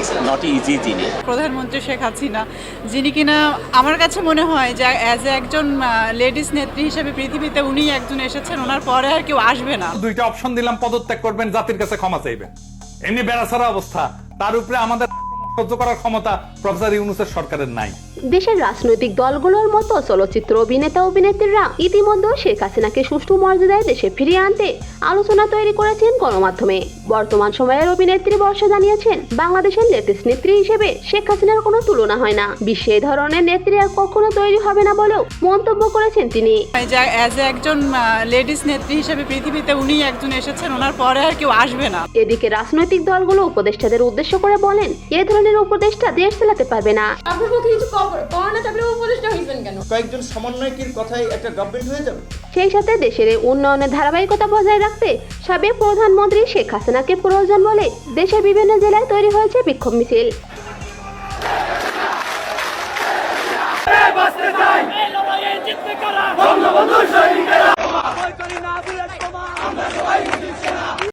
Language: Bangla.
ইটস নট ইজি প্রধানমন্ত্রী শেখ হাসিনা যিনি কিনা আমার কাছে মনে হয় যে অ্যাজ এ একজন লেডিস নেত্রী হিসেবে পৃথিবীতে উনি একজন এসেছেন ওনার পরে আর কেউ আসবে না। দুইটা অপশন দিলাম পদত্যাগ করবেন জাতির কাছে ক্ষমা চাইবেন। এমনি বেড়াছাড়া অবস্থা। তার উপরে আমাদের সহ্য করার ক্ষমতা প্রফেসর ইউনুসের সরকারের নাই। দেশের রাজনৈতিক দলগুলোর মতো চলচ্চিত্র অভিনেতা অভিনেত্রীরা ইতিমধ্যে শেখ হাসিনাকে সুষ্ঠু মর্যাদায় দেশে ফিরিয়ে আনতে আলোচনা তৈরি করেছেন গণমাধ্যমে। বর্তমান সময়ের অভিনেত্রী বর্ষা জানিয়েছেন বাংলাদেশের লেটেস্ট নেত্রী হিসেবে শেখ হাসিনার কোনো তুলনা হয় না। বিশ্বে এই ধরনের নেত্রী আর কখনো তৈরি হবে না বলেও মন্তব্য করেছেন তিনি। একজন লেডিস নেত্রী হিসেবে পৃথিবীতে উনি একজন এসেছেন ওনার পরে আর কেউ আসবে না। এদিকে রাজনৈতিক দলগুলো উপদেষ্টাদের উদ্দেশ্য করে বলেন এ ধরনের উপদেষ্টা দেশ চালাতে পারবে না। আপনার কিছু করোনা থাকলে উপদেষ্টা হয়েছেন কেন? কয়েকজন সমন্বয়কীর কথাই একটা গভর্নমেন্ট হয়ে যাবে। সেই সাথে দেশের উন্নয়নের ধারাবাহিকতা বজায় রাখতে সাবেক প্রধানমন্ত্রী শেখ হাসিনাকে প্রয়োজন বলে দেশের বিভিন্ন জেলায় তৈরি হয়েছে বিক্ষোভ মিছিল। বন্ধু